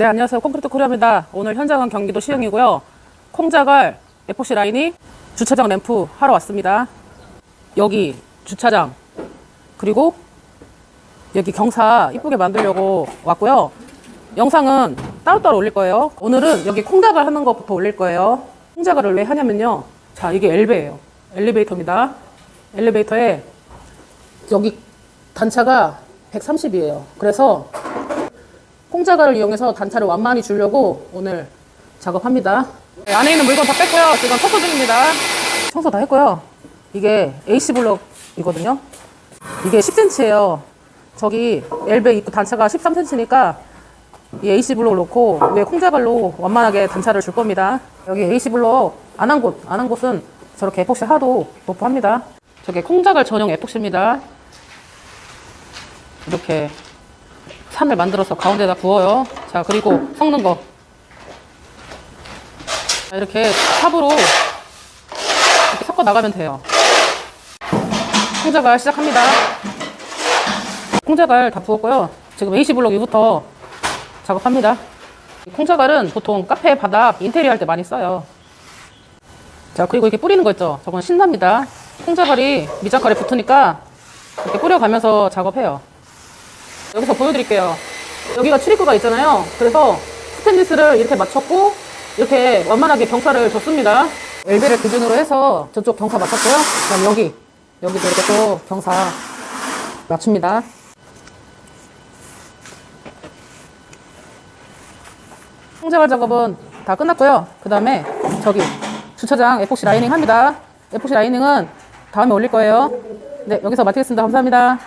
네, 안녕하세요. 콘크리트 코리아입니다. 오늘 현장은 경기도 시흥이고요. 콩자갈 FC 라인이 주차장 램프 하러 왔습니다. 여기 주차장 그리고 여기 경사 이쁘게 만들려고 왔고요. 영상은 따로따로 올릴 거예요. 오늘은 여기 콩자갈 하는 것부터 올릴 거예요. 콩자갈을 왜 하냐면요. 자, 이게 엘베예요. 엘리베이터입니다. 엘리베이터에 여기 단차가 130이에요. 그래서 콩자갈을 이용해서 단차를 완만히 주려고 오늘 작업합니다. 네, 안에 있는 물건 다 뺐고요. 지금 청소 중입니다. 청소 다 했고요. 이게 AC 블럭이거든요. 이게 10cm예요. 저기 엘베 입구 단차가 13cm니까 이 AC 블록을 놓고 위에 콩자갈로 완만하게 단차를 줄 겁니다. 여기 AC 블록 안 한 곳, 안 한 곳은 저렇게 에폭시 하도 도포합니다. 저게 콩자갈 전용 에폭시입니다. 이렇게 산을 만들어서 가운데다 부어요. 자, 그리고 섞는 거. 자, 이렇게 탑으로 이렇게 섞어 나가면 돼요. 콩자갈 시작합니다. 콩자갈 다 부었고요. 지금 AC 블록 위부터 작업합니다. 이 콩자갈은 보통 카페 바닥 인테리어 할 때 많이 써요. 자, 그리고 이렇게 뿌리는 거 있죠? 저건 신납니다. 콩자갈이 미장칼에 붙으니까 이렇게 뿌려가면서 작업해요. 여기서 보여드릴게요. 여기가 출입구가 있잖아요. 그래서 스탠리스를 이렇게 맞췄고 이렇게 완만하게 경사를 줬습니다. 엘베를 기준으로 해서 저쪽 경사 맞췄고요. 그다음 여기 여기도 이렇게 또 경사 맞춥니다. 홍자발 작업은 다 끝났고요. 그 다음에 저기 주차장 에폭시 라이닝 합니다. 에폭시 라이닝은 다음에 올릴 거예요. 네, 여기서 마치겠습니다. 감사합니다.